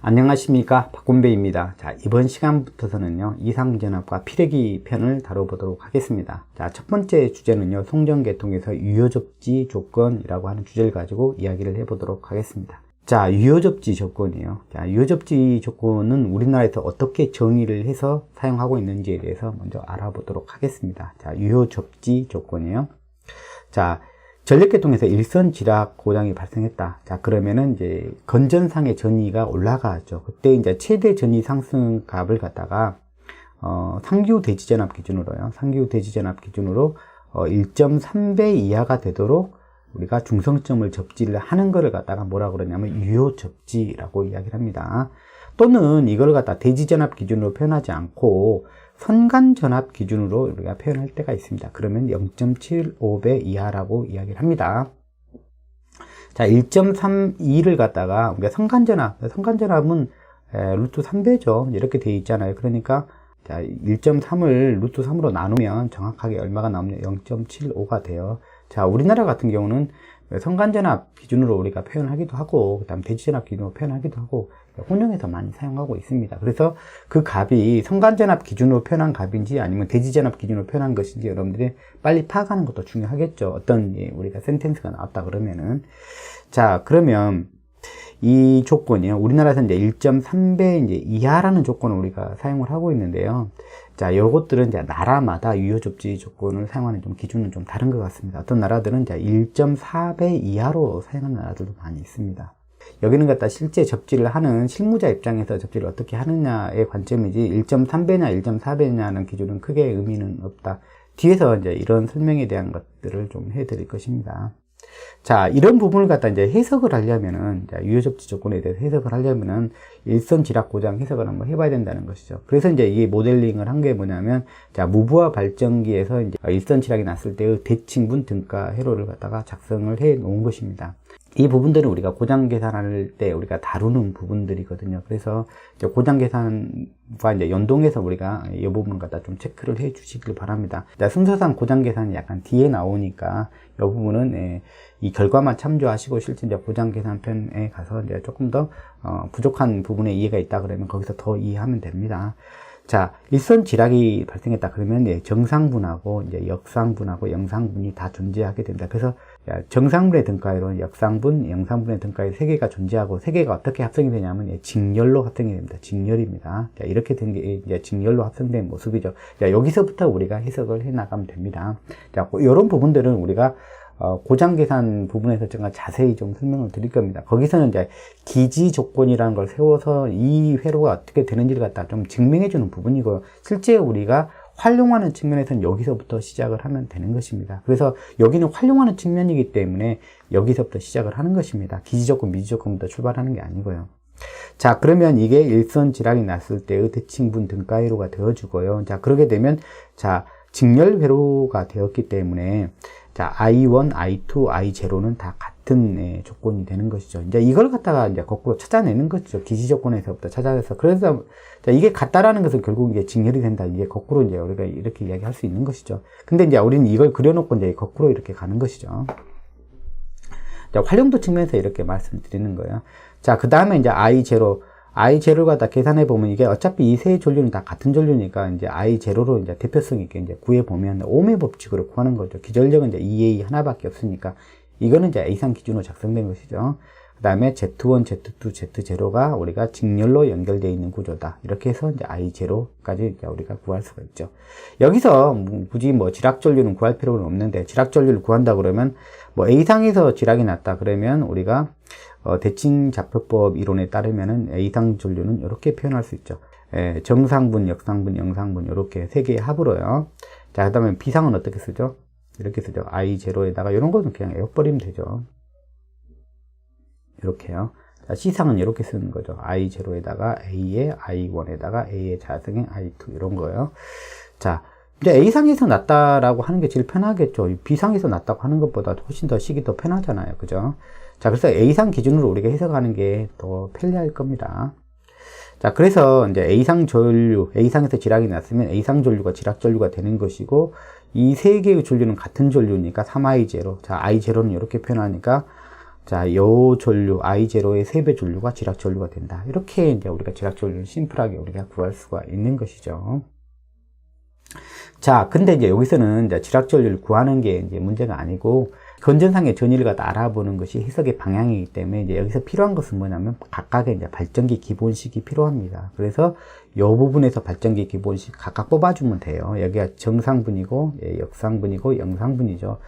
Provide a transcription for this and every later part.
안녕하십니까 박군배입니다. 자 이번 시간부터서는요 이상전압과 피레기 편을 다뤄보도록 하겠습니다. 자첫 번째 주제는요 송전계통에서 유효접지 조건이라고 하는 주제를 가지고 이야기를 해보도록 하겠습니다. 자 유효접지 조건이요. 자 유효접지 조건은 우리나라에서 어떻게 정의를 해서 사용하고 있는지에 대해서 먼저 알아보도록 하겠습니다. 자 유효접지 조건이요. 자 전력계통에서 일선 지락 고장이 발생했다. 자, 그러면은 이제 건전상의 전위가 올라가죠. 그때 이제 최대 전위 상승 값을 갖다가 어, 상규 대지 전압 기준으로요. 상규 대지 전압 기준으로 어, 1.3배 이하가 되도록 우리가 중성점을 접지를 하는 것을 갖다가 뭐라 그러냐면 유효 접지라고 이야기를 합니다. 또는 이걸 갖다 대지 전압 기준으로 표현하지 않고 선간 전압 기준으로 우리가 표현할 때가 있습니다. 그러면 0.75배 이하라고 이야기를 합니다. 자, 1.32를 갖다가 우리가 선간 전압, 선간 전압은 루트 3배죠. 이렇게 되어 있잖아요. 그러니까 자, 1.3을 루트 3으로 나누면 정확하게 얼마가 나오냐 0.75가 돼요. 자, 우리나라 같은 경우는 성간전압 기준으로 우리가 표현하기도 하고, 그 다음 대지전압 기준으로 표현하기도 하고, 혼용해서 많이 사용하고 있습니다. 그래서 그 값이 성간전압 기준으로 표현한 값인지 아니면 대지전압 기준으로 표현한 것인지 여러분들이 빨리 파악하는 것도 중요하겠죠. 어떤 예, 우리가 센텐스가 나왔다 그러면은. 자, 그러면 이 조건이요. 우리나라에서 이제 1.3배 이제 이하라는 조건을 우리가 사용을 하고 있는데요. 자, 요것들은 이제 나라마다 유효 접지 조건을 사용하는 좀 기준은 좀 다른 것 같습니다. 어떤 나라들은 이제 1.4배 이하로 사용하는 나라들도 많이 있습니다. 여기는 갖다 실제 접지를 하는 실무자 입장에서 접지를 어떻게 하느냐의 관점이지 1.3배냐 1.4배냐는 기준은 크게 의미는 없다. 뒤에서 이제 이런 설명에 대한 것들을 좀 해드릴 것입니다. 자, 이런 부분을 갖다 이제 해석을 하려면은, 유효접지 조건에 대해서 해석을 하려면은, 일선 지락 고장 해석을 한번 해봐야 된다는 것이죠. 그래서 이제 이 모델링을 한 게 뭐냐면, 자, 무부하 발전기에서 이제 일선 지락이 났을 때의 대칭분 등가 회로를 갖다가 작성을 해 놓은 것입니다. 이 부분들은 우리가 고장 계산할 때 우리가 다루는 부분들이거든요. 그래서 이제 고장 계산과 이제 연동해서 우리가 이 부분을 갖다 좀 체크를 해 주시길 바랍니다. 순서상 고장 계산이 약간 뒤에 나오니까 이 부분은 예, 이 결과만 참조하시고 실제 이제 고장 계산편에 가서 이제 조금 더 어, 부족한 부분에 이해가 있다 그러면 거기서 더 이해하면 됩니다. 자, 일선 지락이 발생했다 그러면 예, 정상분하고 이제 역상분하고 영상분이 다 존재하게 됩니다. 그래서 정상분의 등가위로 역상분, 영상분의 등가위 세 개가 존재하고 세 개가 어떻게 합성이 되냐면 예, 직렬로 합성이 됩니다. 직렬입니다. 자, 이렇게 된 게 이제 직렬로 합성된 모습이죠. 자, 여기서부터 우리가 해석을 해 나가면 됩니다. 자, 이런 부분들은 우리가 어, 고장 계산 부분에서 제가 자세히 좀 설명을 드릴 겁니다. 거기서는 이제 기지 조건이라는 걸 세워서 이 회로가 어떻게 되는지를 갖다 좀 증명해 주는 부분이고 실제 우리가 활용하는 측면에서는 여기서부터 시작을 하면 되는 것입니다. 그래서 여기는 활용하는 측면이기 때문에 여기서부터 시작을 하는 것입니다. 기지 조건, 미지 조건부터 출발하는 게 아니고요. 자, 그러면 이게 일선 지락이 났을 때의 대칭분 등가회로가 되어주고요. 자, 그러게 되면, 자, 직렬 회로가 되었기 때문에, 자, I1, I2, I0는 다 같은 네, 조건이 되는 것이죠. 이제 이걸 갖다가 이제 거꾸로 찾아내는 것이죠. 기지 조건에서부터 찾아내서. 그래서, 자, 이게 같다라는 것은 결국 이제 직렬이 된다. 이게 거꾸로 이제 우리가 이렇게 이야기할 수 있는 것이죠. 근데 이제 우리는 이걸 그려놓고 이제 거꾸로 이렇게 가는 것이죠. 자, 활용도 측면에서 이렇게 말씀드리는 거예요. 자, 그 다음에 이제 I0. I0를 갖다 계산해 보면 이게 어차피 이 세 전류는 다 같은 전류니까 이제 I0로 이제 대표성 있게 이제 구해 보면 오메 법칙으로 구하는 거죠. 기전력은 이제 EA 하나밖에 없으니까 이거는 이제 A상 기준으로 작성된 것이죠. 그 다음에 Z1, Z2, Z0가 우리가 직렬로 연결되어 있는 구조다. 이렇게 해서 이제 I0까지 이제 우리가 구할 수가 있죠. 여기서 굳이 뭐 지락 전류는 구할 필요는 없는데 지락 전류를 구한다 그러면 뭐 A상에서 지락이 났다 그러면 우리가 어, 대칭 좌표법 이론에 따르면은 A상 전류는 이렇게 표현할 수 있죠. 예, 정상분, 역상분, 영상분 이렇게 세 개의 합으로요. 자, 그다음에 B상은 어떻게 쓰죠? 이렇게 쓰죠. I0에다가 이런 거는 그냥 에어버리면 되죠. 이렇게요. 자, C상은 이렇게 쓰는 거죠. I0에다가 A에 I1에다가 A의 자성의 I2 이런 거예요. 자, 이제 A상에서 낫다라고 하는 게 제일 편하겠죠. B상에서 낫다고 하는 것보다 훨씬 더 식이 더 편하잖아요. 그죠? 자, 그래서 A상 기준으로 우리가 해석하는 게 더 편리할 겁니다. 자, 그래서 이제 A상 전류, A상에서 지락이 났으면 A상 전류가 지락 전류가 되는 것이고, 이 세 개의 전류는 같은 전류니까 3I0. 자, I0는 이렇게 표현하니까, 자, 요 전류, I0의 3배 전류가 지락 전류가 된다. 이렇게 이제 우리가 지락 전류를 심플하게 우리가 구할 수가 있는 것이죠. 자, 근데 이제 여기서는 이제 지락 전류를 구하는 게 이제 문제가 아니고, 건전상의 갖다 알아보는 것이 해석의 방향이기 때문에 이제 여기서 필요한 것은 뭐냐면 각각의 이제 발전기 기본식이 필요합니다. 그래서 이 부분에서 발전기 기본식 각각 뽑아주면 돼요. 여기가 정상분이고 예, 역상분이고 영상분이죠.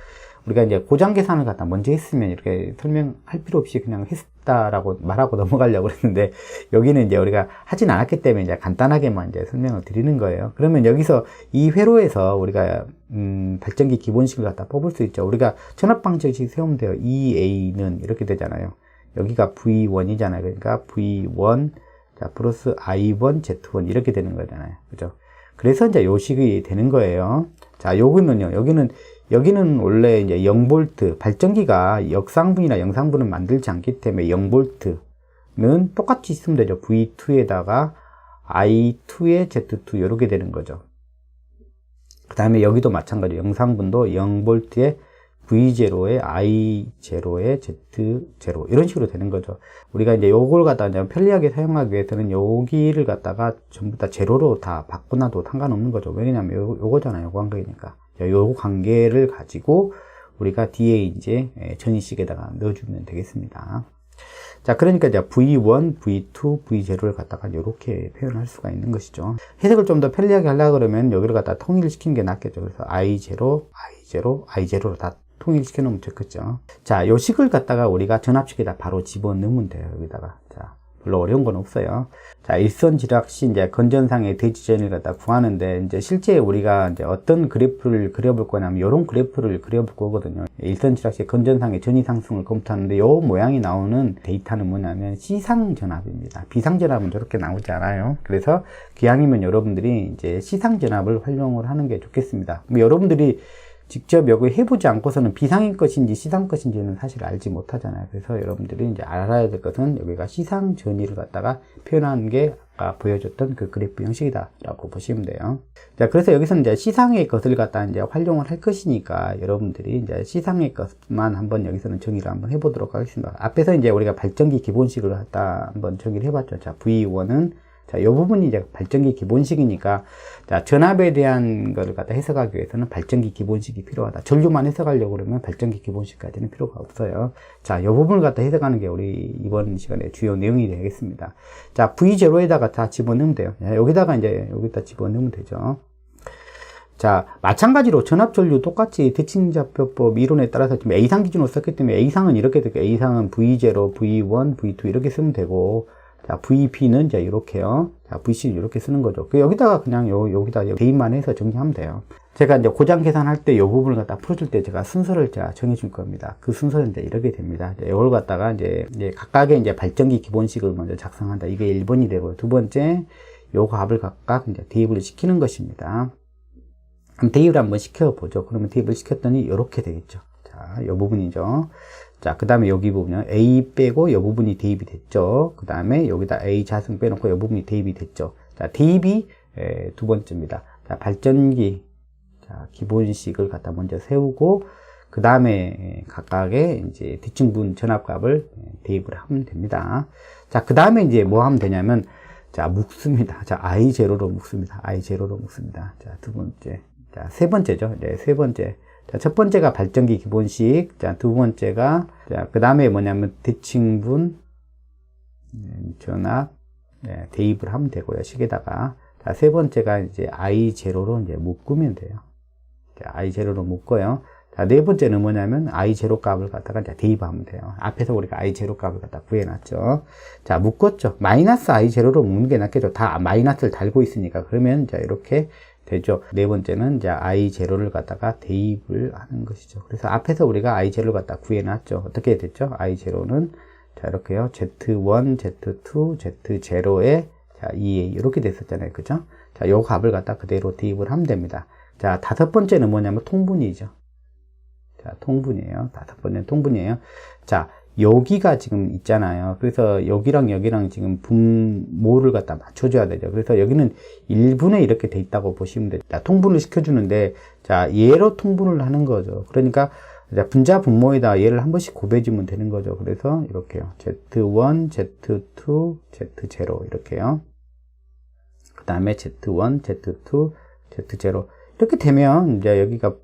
우리가 이제 고장 계산을 갖다 먼저 했으면 이렇게 설명할 필요 없이 그냥 했 다라고 말하고 넘어가려고 그랬는데 여기는 이제 우리가 하진 않았기 때문에 이제 간단하게만 이제 설명을 드리는 거예요. 그러면 여기서 이 회로에서 우리가 음, 발전기 기본식을 갖다 뽑을 수 있죠. 우리가 전압 방정식 세우면 돼요. EA는 이렇게 되잖아요. 여기가 V1이잖아요. 그러니까 V1 자, 플러스 I1, Z1 이렇게 되는 거잖아요. 그죠? 그래서 이제 요 식이 되는 거예요. 자, 요거는요. 여기는 여기는 원래 이제 0볼트 발전기가 역상분이나 영상분은 만들지 않기 때문에 0볼트는 똑같이 있으면 되죠. V2에다가 I2에 Z2 이렇게 되는 거죠. 그 다음에 여기도 마찬가지 영상분도 0볼트에 V0에 I0에 Z0 이런 식으로 되는 거죠. 우리가 이제 요걸 갖다가 이제 편리하게 사용하기 위해서는 여기를 갖다가 전부 다 제로로 다 바꾸나도 상관없는 거죠. 왜냐면 요, 요거잖아요. 요거 관계니까. 요 관계를 가지고 우리가 뒤에 이제 전이식에다가 넣어주면 되겠습니다. 자, 그러니까 이제 V1, V2, V0를 갖다가 이렇게 표현할 수가 있는 것이죠. 해석을 좀 더 편리하게 하려고 그러면 여기를 갖다 통일시킨 게 낫겠죠. 그래서 I0, I0, I0로 다 통일시켜 놓으면 좋겠죠. 자, 요 식을 갖다가 우리가 전압식에다 바로 집어넣으면 돼요. 여기다가. 자, 별로 어려운 건 없어요. 자, 일선 지락 시 이제 건전상의 대지전을 갖다 구하는데 이제 실제 우리가 이제 어떤 그래프를 그려볼 거냐면 이런 그래프를 그려볼 거거든요. 일선 지락 시 건전상의 전위 상승을 검토하는데 요 모양이 나오는 데이터는 뭐냐면 시상 전압입니다. 비상 전압은 저렇게 나오지 않아요. 그래서 기왕이면 여러분들이 이제 시상 전압을 활용을 하는 게 좋겠습니다. 여러분들이 직접 여기 해보지 않고서는 비상인 것인지 시상 것인지는 사실 알지 못하잖아요. 그래서 여러분들이 이제 알아야 될 것은 여기가 시상 전위를 갖다가 표현하는 게 아까 보여줬던 그 그래프 형식이다라고 보시면 돼요. 자, 그래서 여기서는 이제 시상의 것을 갖다 이제 활용을 할 것이니까 여러분들이 이제 시상의 것만 한번 여기서는 정의를 한번 해보도록 하겠습니다. 앞에서 이제 우리가 발전기 기본식을 갖다 한번 정의를 해봤죠. 자, V1은 자, 이 부분이 이제 발전기 기본식이니까, 자, 전압에 대한 거를 갖다 해석하기 위해서는 발전기 기본식이 필요하다. 전류만 해석하려고 그러면 발전기 기본식까지는 필요가 없어요. 자, 이 부분을 갖다 해석하는 게 우리 이번 시간에 주요 내용이 되겠습니다. 자, V0에다가 다 집어넣으면 돼요. 자, 여기다가 이제 여기다 집어넣으면 되죠. 자, 마찬가지로 전압전류 똑같이 대칭좌표법 이론에 따라서 지금 A상 기준으로 썼기 때문에 A상은 이렇게 되고 A상은 V0, V1, V2 이렇게 쓰면 되고 자, VP는 이제 이렇게요. 자, VC는 이렇게 쓰는 거죠. 그 여기다가 그냥 요, 여기다 대입만 해서 정리하면 돼요. 제가 이제 고장 계산할 때 이 부분을 갖다 풀어줄 때 제가 순서를 제가 정해줄 겁니다. 그 순서는 이제 이렇게 됩니다. 이제 이걸 갖다가 이제, 이제 각각의 이제 발전기 기본식을 먼저 작성한다. 이게 1번이 되고, 두 번째, 요 값을 각각 이제 대입을 시키는 것입니다. 그럼 대입을 한번 시켜보죠. 그러면 대입을 시켰더니 이렇게 되겠죠. 자, 이 부분이죠. 자, 그 다음에 여기 부분요. A 빼고 이 부분이 대입이 됐죠. 그 다음에 여기다 A 자승 빼놓고 이 부분이 대입이 됐죠. 자, 대입이 에, 두 번째입니다. 자, 발전기 자, 기본식을 갖다 먼저 세우고 그 다음에 각각의 이제 대칭분 전압값을 대입을 하면 됩니다. 자, 그 다음에 이제 뭐 하면 되냐면 자, 묶습니다. 자, I 제로로 묶습니다. I 제로로 묶습니다. 자, 두 번째. 자, 세 번째죠. 네, 세 번째. 자, 첫 번째가 발전기 기본식. 자, 두 번째가, 자, 그 다음에 뭐냐면 대칭분, 음, 전압, 네, 대입을 하면 되고요. 식에다가. 자, 세 번째가 이제 I0로 이제 묶으면 돼요. 자, I0로 묶어요. 자, 네 번째는 뭐냐면 I0 값을 갖다가 이제 대입하면 돼요. 앞에서 우리가 I0 값을 갖다 구해놨죠. 자, 묶었죠. 마이너스 I0로 묶는 게 낫겠죠. 다 마이너스를 달고 있으니까. 그러면 자, 이렇게 되죠. 네 번째는 이제 I0를 갖다가 대입을 하는 것이죠. 그래서 앞에서 우리가 I0를 갖다 구해놨죠. 어떻게 됐죠? I0는 자, 이렇게요. Z1, Z2, Z0에 자, 2A 이렇게 됐었잖아요. 그죠? 자, 요 값을 갖다 그대로 대입을 하면 됩니다. 자, 다섯 번째는 뭐냐면 통분이죠. 자, 통분이에요. 다섯 번째는 통분이에요. 자, 여기가 지금 있잖아요. 그래서 여기랑 여기랑 지금 분모를 갖다 맞춰줘야 되죠. 그래서 여기는 1분에 이렇게 돼 있다고 보시면 됩니다. 통분을 시켜주는데, 자, 얘로 통분을 하는 거죠. 그러니까, 자, 분자 분모에다 얘를 한 번씩 곱해주면 되는 거죠. 그래서 이렇게요. Z1, Z2, Z0 이렇게요. 그 다음에 Z1, Z2, Z0 이렇게 되면 이제 여기가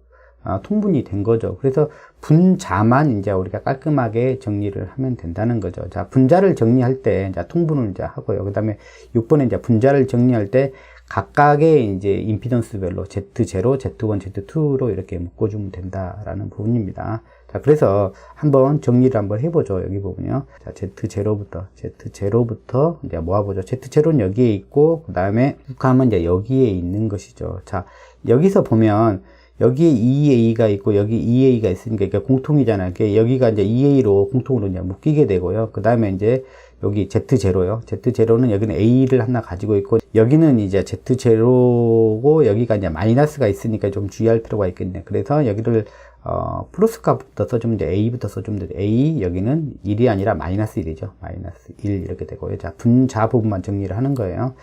아, 통분이 된 거죠. 그래서 분자만 이제 우리가 깔끔하게 정리를 하면 된다는 거죠. 자, 분자를 정리할 때, 자, 통분을 이제 하고요. 그 다음에 6번에 이제 분자를 정리할 때 각각의 이제 임피던스별로 Z0, Z1, Z2로 이렇게 묶어주면 된다라는 부분입니다. 자, 그래서 한번 정리를 한번 해보죠. 여기 보면요. 자, Z0부터, Z0부터 이제 모아보죠. Z0는 여기에 있고, 그 다음에 북함은 이제 여기에 있는 것이죠. 자, 여기서 보면 여기에 2A가 있고 여기 2A가 있으니까 이게 공통이잖아요. 이게 여기가 이제 2A로 공통으로 이제 묶이게 되고요. 그 다음에 이제 여기 Z0요. Z0는 여기는 A를 하나 가지고 있고 여기는 이제 Z0고 여기가 이제 마이너스가 있으니까 좀 주의할 필요가 있겠네요. 그래서 여기를 어, 플러스 값부터 써주면 이제 A부터 써주면 돼. A 여기는 1이 아니라 마이너스 1이죠. 마이너스 1 이렇게 되고요. 자, 분자 부분만 정리를 하는 거예요.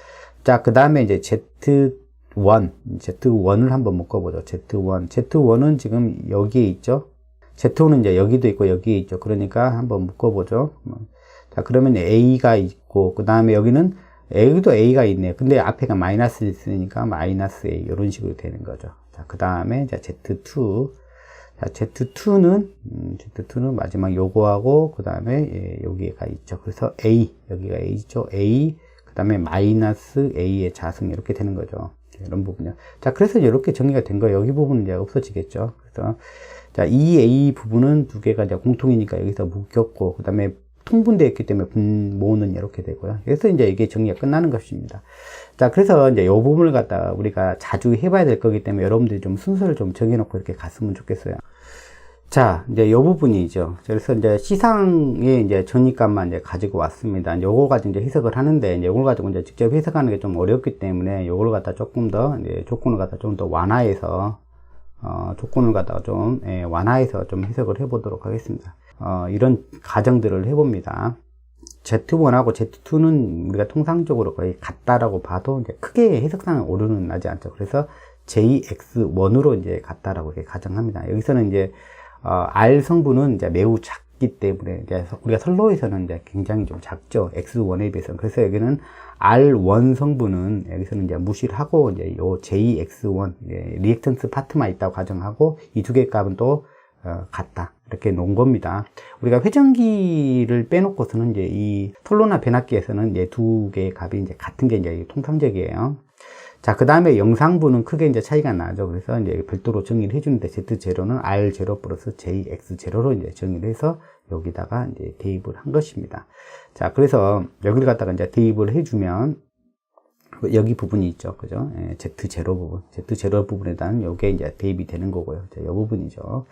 자, 그 다음에 이제 Z 1, Z1을 한번 묶어보죠. Z1. Z1은 지금 여기에 있죠. Z2는 이제 여기도 있고 여기에 있죠. 그러니까 한번 묶어보죠. 자, 그러면 A가 있고, 그 다음에 여기는 여기도 A가 있네요. 근데 앞에가 마이너스 있으니까 마이너스 A 이런 식으로 되는 거죠. 자, 그 다음에 자 Z2. 자, Z2는 음, Z2는 마지막 요거하고 그 다음에 예, 여기가 있죠. 그래서 A 여기가 A죠. A 그 다음에 마이너스 A의 자승 이렇게 되는 거죠. 이런 부분이요. 자, 그래서 이렇게 정리가 된 거예요. 여기 부분은 이제 없어지겠죠. 그래서, 자, 이 A 부분은 두 개가 이제 공통이니까 여기서 묶였고, 그 다음에 통분되어 있기 때문에 분모는 이렇게 되고요. 그래서 이제 이게 정리가 끝나는 것입니다. 자, 그래서 이제 이 부분을 갖다가 우리가 자주 해봐야 될 거기 때문에 여러분들이 좀 순서를 좀 정해놓고 이렇게 갔으면 좋겠어요. 자, 이제 요 부분이죠. 그래서 이제 시상의 이제 전입값만 이제 가지고 왔습니다. 요거 가지고 이제 해석을 하는데, 이제 요걸 가지고 이제 직접 해석하는 게 좀 어렵기 때문에 요걸 갖다 조금 더, 이제 조건을 갖다 좀 더 완화해서, 어, 조건을 갖다가 좀, 예, 완화해서 좀 해석을 해보도록 하겠습니다. 어, 이런 가정들을 해봅니다. Z1하고 Z2는 우리가 통상적으로 거의 같다라고 봐도 이제 크게 해석상은 오류는 나지 않죠. 그래서 JX1으로 이제 같다라고 이렇게 가정합니다. 여기서는 이제 어, R 성분은 이제 매우 작기 때문에 이제 우리가 선로에서는 이제 굉장히 좀 작죠. X1에 비해서. 그래서 여기는 R1 성분은 여기서는 이제 무시를 하고 이제 요 JX1 예, 리액턴스 파트만 있다고 가정하고 이 두 개 값은 또 어, 같다. 이렇게 놓은 겁니다. 우리가 회전기를 빼놓고서는 이제 이 톨로나 변압기에서는 이제 두 개의 값이 이제 같은 게 이제 통상적이에요. 자, 그 다음에 영상부는 크게 이제 차이가 나죠. 그래서 이제 별도로 정의를 해주는데 Z0는 R0 플러스 JX0로 이제 정의를 해서 여기다가 이제 대입을 한 것입니다. 자, 그래서 여기를 갖다가 이제 대입을 해주면 여기 부분이 있죠. 그죠? 예, Z0 부분. Z0 부분에다는 요게 이제 대입이 되는 거고요. 자, 이 부분이죠.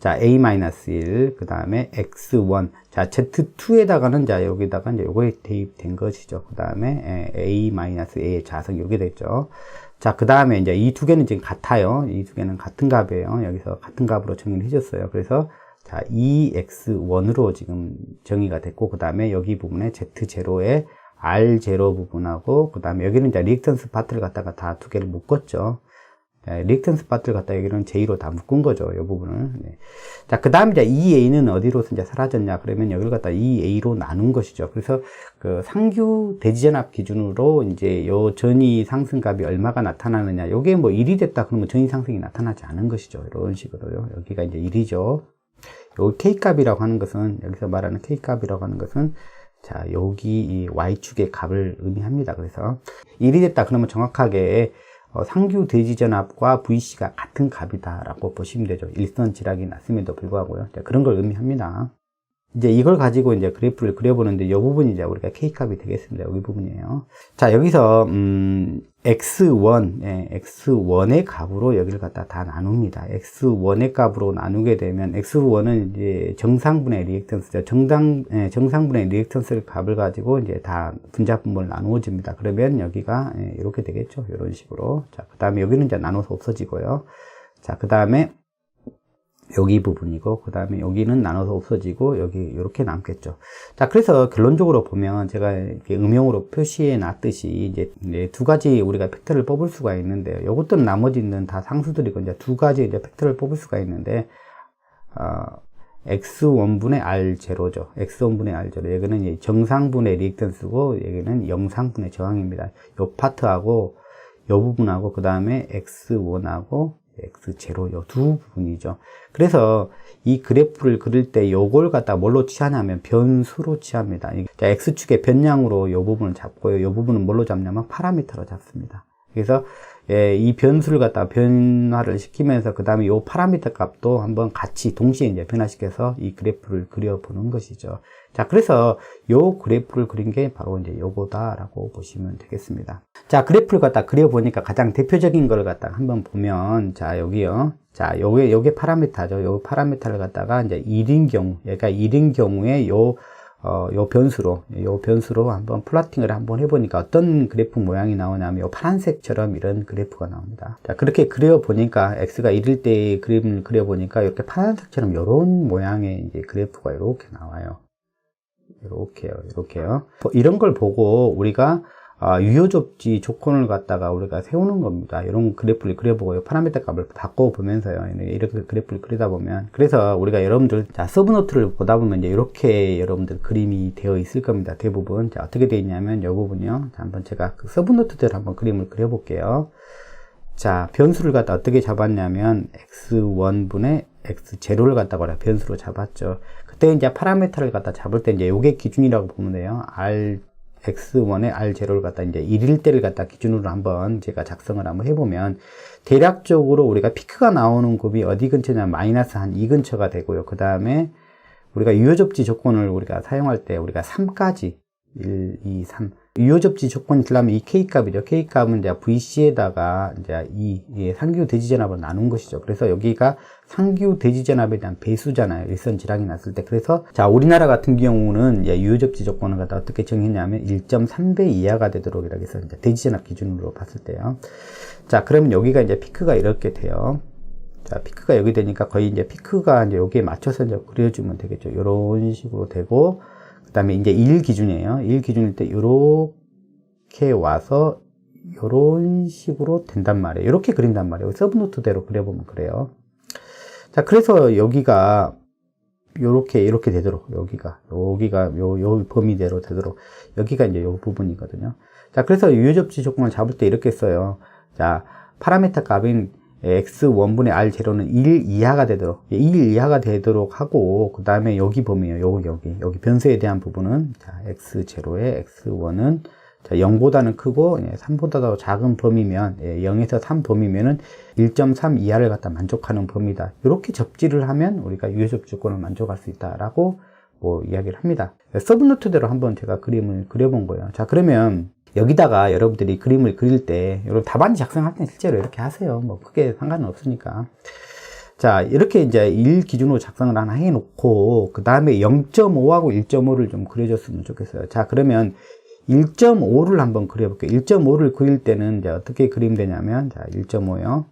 자, A-1, 그 다음에 X1. 자, Z2에다가는 자, 여기다가 이제 요거에 대입된 것이죠. 그 다음에 A-A의 자석 요게 됐죠. 자, 그 다음에 이제 이 두 개는 지금 같아요. 이 두 개는 같은 값이에요. 여기서 같은 값으로 정의를 해줬어요. 그래서 자, EX1으로 지금 정의가 됐고, 그 다음에 여기 부분에 Z0에 R0 부분하고, 그 다음에 여기는 이제 리액턴스 파트를 갖다가 다 두 개를 묶었죠. 네, 리액턴스 파트를 갖다 여기는 J로 다 묶은 거죠. 이 부분을. 네. 자, 그 다음 이제 EA는 어디로서 이제 사라졌냐? 그러면 여기를 갖다 EA로 나눈 것이죠. 그래서 그 상규 대지전압 기준으로 이제 요 전이 상승값이 얼마가 나타나느냐. 요게 뭐 1이 됐다 그러면 전이 상승이 나타나지 않은 것이죠. 이런 식으로요. 여기가 이제 1이죠. 요 K값이라고 하는 것은, 여기서 말하는 K값이라고 하는 것은 자, 여기 이 Y축의 값을 의미합니다. 그래서 1이 됐다 그러면 정확하게 어, 상규 대지전압과 VC가 같은 값이다라고 보시면 되죠. 일선 지락이 났음에도 불구하고요. 자, 그런 걸 의미합니다. 이제 이걸 가지고 이제 그래프를 그려보는데 이 부분이 이제 우리가 K값이 되겠습니다. 여기 부분이에요. 자, 여기서, 음, X1, 예, X1의 값으로 여기를 갖다 다 나눕니다. X1의 값으로 나누게 되면 X1은 이제 정상분의 리액턴스죠. 정당, 예, 정상분의 리액턴스 값을 가지고 이제 다 분자 분모를 나누어집니다. 그러면 여기가 예, 이렇게 되겠죠. 이런 식으로. 자, 그 다음에 여기는 이제 나눠서 없어지고요. 자, 그 다음에 여기 부분이고 그 다음에 여기는 나눠서 없어지고 여기 이렇게 남겠죠 자 그래서 결론적으로 보면 제가 이렇게 음영으로 표시해 놨듯이 이제 두 가지 우리가 팩터를 뽑을 수가 있는데 이것들은 나머지는 다 상수들이고 이제 두 가지 이제 팩터를 뽑을 수가 있는데 어, x1분의 r0죠. x1분의 r0. 여기는 이제 정상분의 리액턴스고 여기는 영상분의 저항입니다. 요 파트하고 요 부분하고 그 다음에 x1하고 x0 요 두 부분이죠. 그래서 이 그래프를 그릴 때 요걸 갖다 뭘로 취하냐면 변수로 취합니다. 자, x축의 변량으로 요 부분을 잡고요. 요 부분은 뭘로 잡냐면 파라미터로 잡습니다. 그래서 예, 이 변수를 갖다 변화를 시키면서 그 다음에 요 파라미터 값도 한번 같이 동시에 이제 변화시켜서 이 그래프를 그려보는 것이죠. 자, 그래서 요 그래프를 그린 게 바로 이제 요거다라고 보시면 되겠습니다. 자, 그래프를 갖다 그려보니까 가장 대표적인 걸 갖다 한번 보면, 자, 여기요. 자, 요게, 요게 파라미터죠. 요 파라미터를 갖다가 이제 1인 경우, 그러니까 1인 경우에 요 어, 요 변수로, 요 변수로 한번 플러팅을 한번 해보니까 어떤 그래프 모양이 나오냐면 요 파란색처럼 이런 그래프가 나옵니다. 자, 그렇게 그려보니까 x가 1일 때 그림을 그려보니까 이렇게 파란색처럼 요런 모양의 이제 그래프가 이렇게 나와요. 이렇게요, 이렇게요. 이런 걸 보고 우리가 아, 유효접지 조건을 갖다가 우리가 세우는 겁니다. 이런 그래프를 그려보고 파라미터 값을 바꿔보면서요. 이렇게 그래프를 그리다 보면. 그래서 우리가 여러분들, 자, 서브노트를 보다 보면 이제 이렇게 여러분들 그림이 되어 있을 겁니다. 대부분. 자, 어떻게 되어 있냐면 이 부분이요. 자, 한번 제가 그 서브노트대로 한번 그림을 그려볼게요. 자, 변수를 갖다 어떻게 잡았냐면 x1분의 x0를 갖다가 변수로 잡았죠. 그때 이제 파라미터를 갖다 잡을 때 이제 요게 기준이라고 보면 돼요. r x1에 r0를 갖다 이제 1일 때를 갖다 기준으로 한번 제가 작성을 한번 해보면 대략적으로 우리가 피크가 나오는 곱이 어디 근처냐 마이너스 한 2 근처가 되고요. 그 다음에 우리가 유효접지 조건을 우리가 사용할 때 우리가 3까지 1, 2, 3 유효접지 조건이 들려면 이 K값이죠. K값은 이제 VC에다가 이제 이, 이 상규 대지전압을 나눈 것이죠. 그래서 여기가 상규 대지전압에 대한 배수잖아요. 일선 지랑이 났을 때. 그래서 자, 우리나라 같은 경우는 이제 유효접지 조건을 갖다 어떻게 정했냐면 1.3배 이하가 되도록 이렇게 해서 이제 대지전압 기준으로 봤을 때요. 자, 그러면 여기가 이제 피크가 이렇게 돼요. 자, 피크가 여기 되니까 거의 이제 피크가 이제 여기에 맞춰서 이제 그려주면 되겠죠. 이런 식으로 되고, 그 다음에 이제 1 기준이에요. 1 기준일 때 이렇게 와서 이런 식으로 된단 말이에요. 이렇게 그린단 말이에요. 서브노트대로 그려보면 그래요. 자, 그래서 여기가 요렇게 이렇게 되도록 여기가 여기가 요, 요 범위대로 되도록 여기가 이제 요 부분이거든요. 자, 그래서 유효접지 조건을 잡을 때 이렇게 써요. 자, 파라미터 값인 x1분의 r0는 1 이하가 되도록 1 이하가 되도록 하고 그 다음에 여기 범위에요. 여기 여기. 여기 변수에 대한 부분은 자, x0에 x1은 자, 0보다는 크고 3보다 더 작은 범위면 0에서 3 범위면은 1.3 이하를 갖다 만족하는 범위다. 이렇게 접지를 하면 우리가 유효접 조건을 만족할 수 있다라고 뭐 이야기를 합니다. 서브노트대로 한번 제가 그림을 그려본 거예요. 자 그러면 여기다가 여러분들이 그림을 그릴 때, 여러분 답안지 작성할 때 실제로 이렇게 하세요. 뭐 크게 상관은 없으니까. 자, 이렇게 이제 1 기준으로 작성을 하나 해 놓고, 그 다음에 0.5하고 1.5를 좀 그려줬으면 좋겠어요. 자, 그러면 1.5를 한번 그려볼게요. 1.5를 그릴 때는 이제 어떻게 그리면 되냐면, 자, 1.5요.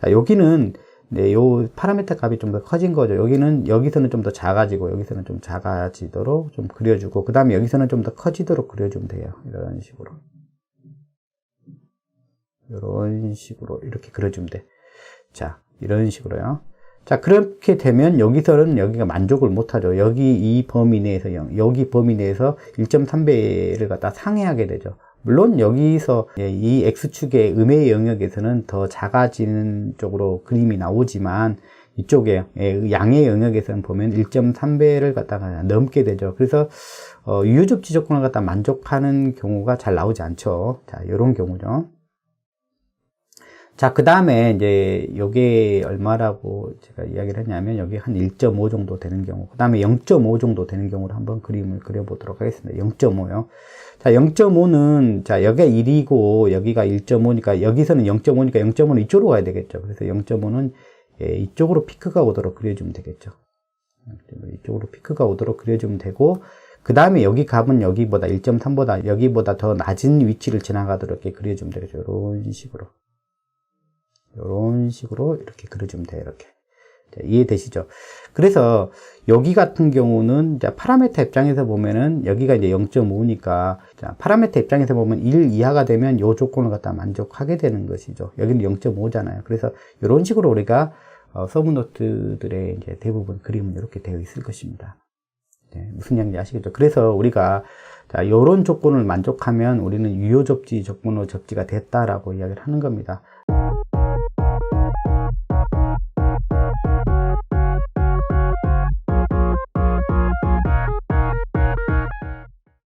자, 여기는 네, 요 파라미터 값이 좀 더 커진 거죠. 여기는 여기서는 좀 더 작아지고 여기서는 좀 작아지도록 좀 그려주고 그 다음에 여기서는 좀 더 커지도록 그려주면 돼요. 이런 식으로 이런 식으로 이렇게 그려주면 돼. 자, 이런 식으로요. 자, 그렇게 되면 여기서는 여기가 만족을 못하죠. 여기 이 범위 내에서 여기 범위 내에서 1.3배를 갖다 상회하게 되죠. 물론 여기서 이 X축의 음의 영역에서는 더 작아지는 쪽으로 그림이 나오지만 이쪽에 양의 영역에서는 보면 1.3배를 갖다가 넘게 되죠. 그래서 어, 유효 접 지 조건을 갖다 만족하는 경우가 잘 나오지 않죠. 자, 이런 경우죠. 자, 그 다음에 이제 요게 얼마라고 제가 이야기를 했냐면 여기 한 1.5 정도 되는 경우, 그 다음에 0.5 정도 되는 경우를 한번 그림을 그려보도록 하겠습니다. 0.5요. 자, 0.5는, 자, 여기가 1이고, 여기가 1.5니까, 여기서는 0.5니까 0.5는 이쪽으로 가야 되겠죠. 그래서 0.5는 예, 이쪽으로 피크가 오도록 그려주면 되겠죠. 이쪽으로 피크가 오도록 그려주면 되고, 그 다음에 여기 값은 여기보다 1.3보다, 여기보다 더 낮은 위치를 지나가도록 이렇게 그려주면 되겠죠. 이런 식으로. 이런 식으로 이렇게 그려주면 돼요. 이렇게. 이해되시죠? 그래서 여기 같은 경우는 이제 파라메터 입장에서 보면은 여기가 이제 0.5니까 파라메터 입장에서 보면 1 이하가 되면 이 조건을 갖다 만족하게 되는 것이죠. 여기는 0.5잖아요. 그래서 이런 식으로 우리가 어, 서브노트들의 이제 대부분 그림은 이렇게 되어 있을 것입니다. 네, 무슨 얘기인지 아시겠죠? 그래서 우리가 자, 요런 조건을 만족하면 우리는 유효 접지 조건으로 접지가 됐다라고 이야기를 하는 겁니다.